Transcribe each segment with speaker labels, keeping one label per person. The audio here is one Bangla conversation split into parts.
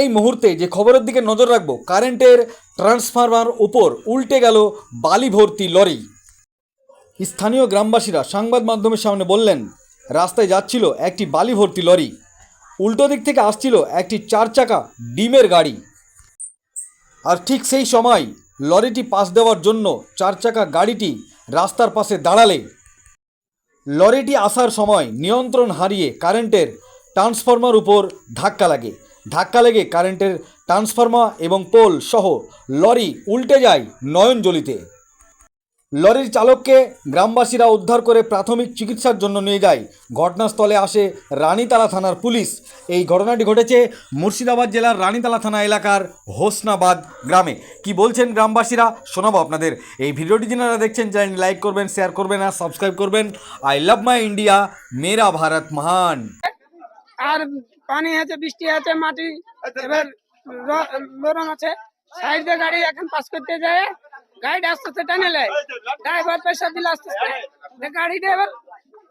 Speaker 1: এই মুহূর্তে যে খবরের দিকে নজর রাখব, কারেন্টের ট্রান্সফরমার উপর উল্টে গেল বালি ভর্তি লরি। স্থানীয় গ্রামবাসীরা সংবাদ মাধ্যমের সামনে বললেন, রাস্তায় যাচ্ছিল একটি বালি ভর্তি লরি। উল্টো দিক থেকে আসছিল একটি চার চাকা ডিমের গাড়ি। আর ঠিক সেই সময় লরিটি পাশ দেওয়ার জন্য চার চাকা গাড়িটি রাস্তার পাশে দাঁড়ালে। লরিটি আসার সময় নিয়ন্ত্রণ হারিয়ে কারেন্টের ট্রান্সফরমার উপর ধাক্কা লাগে। ধাক্কা লেগে কারেন্টের ট্রান্সফরমার এবং পোল সহ লরি উল্টে যায় নয়নজলিতে। লরির চালককে গ্রামবাসীরা উদ্ধার করে প্রাথমিক চিকিৎসার জন্য নিয়ে যায়। ঘটনাস্থলে আসে রানীতালা থানার পুলিশ। এই ঘটনাটি ঘটেছে মুর্শিদাবাদ জেলার রানীতালা থানা এলাকার হোসনাবাদ গ্রামে। কি বলছেন গ্রামবাসীরা? শোনাবো আপনাদের। এই ভিডিওটি যারা দেখছেন চ্যানেল লাইক করবেন, শেয়ার করবেন আর সাবস্ক্রাইব করবেন। আই লাভ মাই ইন্ডিয়া, মেরা ভারত মহান।
Speaker 2: আর পানি আছে, বৃষ্টি আছে, মাটি, এবার নরম আছে। সাইড দিয়ে গাড়ি এখন পাস করতে যায় গাইড আস্তে আস্তে টানে ড্রাইভার পয়সা দিলে আস্তে আস্তে। গাড়ি ড্রাইভার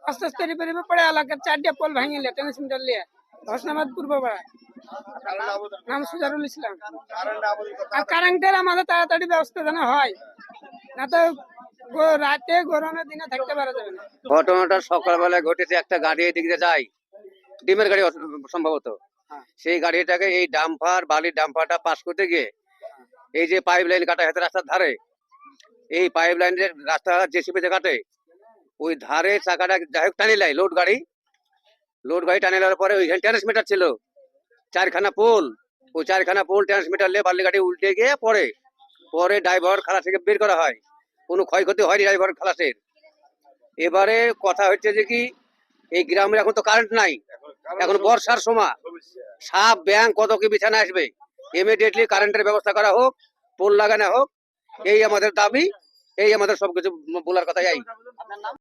Speaker 2: আস্তে আস্তে রিপে রিপে পড়ে এলাকার চারটে পোল ভাঙিয়ে লে ট্রান্সমিটার লিয়ে হোসনাবাদ পূর্ব পাড়া নাম সুজারুল ইসলাম। আর কারেন্টের আমাদের তাড়াতাড়ি ব্যবস্থা যেন হয়। না তো রাতে গরমের দিনে থাকতে পারা যাবে না।
Speaker 3: ঘটনাটা সকালবেলা ঘটেছে, একটা গাড়ি এদিকে যায়। ডিমের গাড়ি সম্ভবত। সেই গাড়িটাকে এই ডাম্পার বালির ডাম্পারটা পাস করতে গিয়ে এই যে পাইপ লাইন কাটা হাতে রাস্তার ধারে এই পাইপ লাইনের রাস্তা জেসিপি যে কাটে ওই ধারে চাকাটা যাই হোক টানি লাই লোড গাড়ি। লোড গাড়ি টানে নেওয়ার পরে ওইখানে ট্রান্সমিটার ছিল চারখানা পোল। ওই চারখানা পোল ট্রান্সমিটার নিয়ে বালি গাড়ি উল্টে গিয়ে পরে পরে ড্রাইভার খালাস থেকে বের করা হয়। কোনো ক্ষয়ক্ষতি হয়নি ড্রাইভার খালাসের। এবারে কথা হচ্ছে যে কি এই গ্রামে এখন তো কারেন্ট নাই। এখন বর্ষার সময়। সাপ ব্যাং কত কি বিছানা আসবে? ইমিডিয়েটলি কারেন্টের ব্যবস্থা করা হোক পোল লাগানো হোক এই আমাদের দাবি এই আমাদের সবকিছু বলার কথা এই।